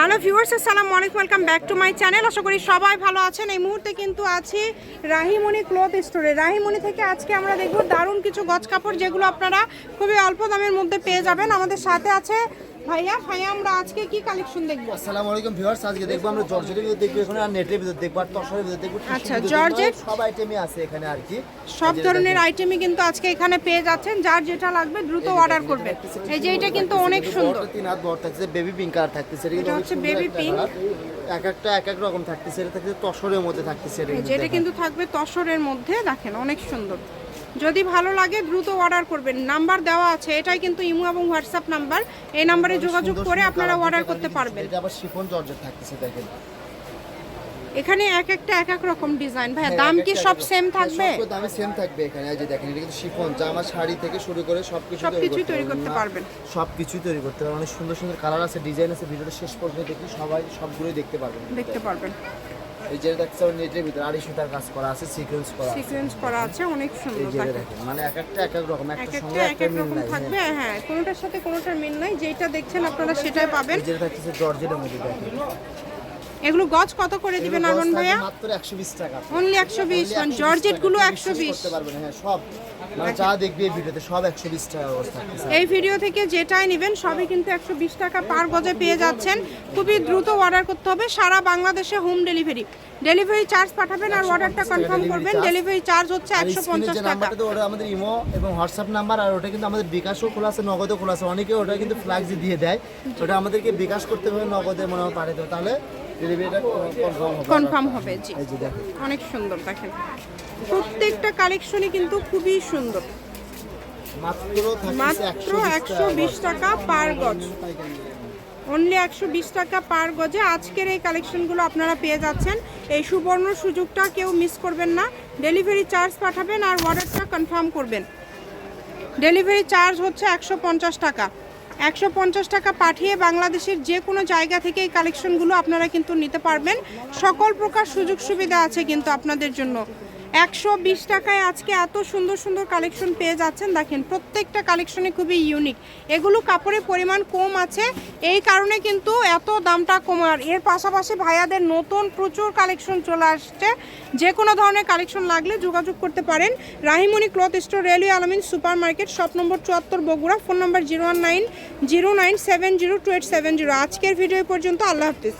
Hello viewers, আসসালামু আলাইকুম, welcome back to my channel. আশা করি সবাই ভালো আছেন। এই মুহূর্তে কিন্তু আছি রাহিমণি ক্লথ স্টোরে। রাহিমণি থেকে আজকে আমরা দেখব দারুণ কিছু গজ কাপড়, যেগুলো আপনারা খুবই অল্প দামের মধ্যে পেয়ে যাবেন। আমাদের সাথে আছে ভাইয়া ভাইয়া আমরা আজকে কি কালেকশন দেখব আসসালামু আলাইকুম ভিউয়ার্স আজকে দেখব আমরা জর্জেটের ভিতর দেখব এখানে আর নেটের ভিতর দেখব আর তসরের ভিতর দেখব আচ্ছা, জর্জেট। সব আইটেমই আছে এখানে আর কি সব ধরনের আইটেমই কিন্তু আজকে এখানে পেয়ে যাচ্ছেন যার যেটা লাগবে দ্রুত অর্ডার করবেন এই যে এটা কিন্তু অনেক সুন্দর তিন হাত বড় থাকছে বেবি পিঙ্ক কালার থাকতেছে এটা হচ্ছে pink। colour। এক একটা এক এক রকম থাকতেছে এটা থাকছে তসরের মধ্যে থাকতেছে এটা। কিন্তু থাকবে তসরের মধ্যে দেখেন অনেক সুন্দর যদি ভালো লাগে দ্রুত অর্ডার করবেন। নাম্বার দেওয়া আছে এটাই কিন্তু ইমো এবং হোয়াটসঅ্যাপ নাম্বার এই নাম্বারে যোগাযোগ করে আপনারা অর্ডার করতে পারবেন। এটা আবার শিফন জর্জেট থাকতেছে দেখেন। এখানে এক একটা এক এক রকম ডিজাইন ভাইয়া হ্যাঁ, দাম কি সব সেম থাকবে হ্যাঁ, সব দামে সেম থাকবে এখানে। এই যে দেখেন এটা কিন্তু শিফন জামা শাড়ি থেকে শুরু করে সবকিছু সবকিছুই তৈরি করতে পারবেন। সবকিছুই তৈরি করতে পারবেন। অনেক সুন্দর সুন্দর কালার আছে ডিজাইন আছে ভিডিওটা শেষ পর্যন্ত দেখি সবাই সবগুলোই দেখতে পারবেন। দেখতে পারবেন। এই যে দেখতে নেটের ভিতরে আড়াই সুতার কাজ করা আছে সিকোয়েন্স করা আছে। সিকোয়েন্স করা আছে অনেক সুন্দর দেখেন। মানে এক একটা এক এক রকম এক একটা সঙ্গে এক একটা এক মিল রকম নাই থাকবে হ্যাঁ। কোনোটার সাথে কোনটার মিল নাই যেটা দেখছেন আপনারা সেটাই পাবেন। এই যে থাকতেছে জর্জেটের মধ্যে দেখেন। এগুলো গজ কত করে দিবেন আরমান ভাইয়া? মাত্র 120 টাকা। অনলি একশো বিশ Only মানে জর্জেটগুলো বিশ্বাস একশো বিশ। করতে পারবেন হ্যাঁ সব। মানে যা দেখবে এই ভিডিওতে সব 120 টাকা অবস্থা এই ভিডিও থেকে যেটাই নেবেন সবই কিন্তু একশো বিশ টাকা পার গজে পেয়ে যাচ্ছেন। খুবই দ্রুত অর্ডার করতে হবে সারা বাংলাদেশে হোম ডেলিভারি ডেলিভারি চার্জ পাঠাবেন আর অর্ডারটা 150 কনফার্ম করবেন। ডেলিভারি চার্জ হচ্ছে আর একশো স্ক্রিনে পঞ্চাশ যে টাকা। নাম্বারটা তো ওটা আমাদের ইমো এবং হোয়াটসঅ্যাপ নাম্বার আর ওটা কিন্তু আমাদের বিকাশও খোলা আছে নগদও খোলা আছে। অনেকে ওটা কিন্তু ফ্ল্যাক্স দিয়ে দেয়। ওটা আমাদেরকে বিকাশ করতে হবে নগদে মনে হয় পারে তো তাহলে কনফার্ম হবে জি। অনেক সুন্দর দেখেন। প্রত্যেকটা কালেকশনই কিন্তু খুবই সুন্দর। মাত্র থাকতেছে মাত্র 120 একশো বিশ টাকা পার গজ। অনলি একশো বিশ টাকা পার গজে আজকের এই কালেকশনগুলো আপনারা পেয়ে যাচ্ছেন। এই সুবর্ণ সুযোগটা কেউ মিস করবেন না। ডেলিভারি চার্জ পাঠাবেন আর অর্ডারটা কনফার্ম করবেন। ডেলিভারি চার্জ হচ্ছে একশো পঞ্চাশ টাকা। একশো পঞ্চাশ টাকা পাঠিয়ে বাংলাদেশের যে কোনো জায়গা থেকে এই কালেকশনগুলো আপনারা কিন্তু নিতে পারবেন। সকল প্রকার সুযোগ সুবিধা আছে কিন্তু আপনাদের জন্য। একশো বিশ টাকায় আজকে এত সুন্দর সুন্দর কালেকশন পেয়ে যাচ্ছেন। দেখেন, প্রত্যেকটা কালেকশনে খুবই ইউনিক এগুলো কাপড়ের পরিমাণ কম আছে। এই কারণে কিন্তু এত দামটা কম। আর এর পাশাপাশি ভাইয়াদের নতুন প্রচুর কালেকশন চলে আসছে। যে কোনো ধরনের কালেকশন লাগলে যোগাযোগ করতে পারেন। Rahimoni cloth store, railway Almin super market shop number চুয়াত্তর, Bogura. Phone number zero one nine zero nine seven zero two eight seven zero. আজকের ভিডিও পর্যন্ত। আল্লাহ হাফিজ।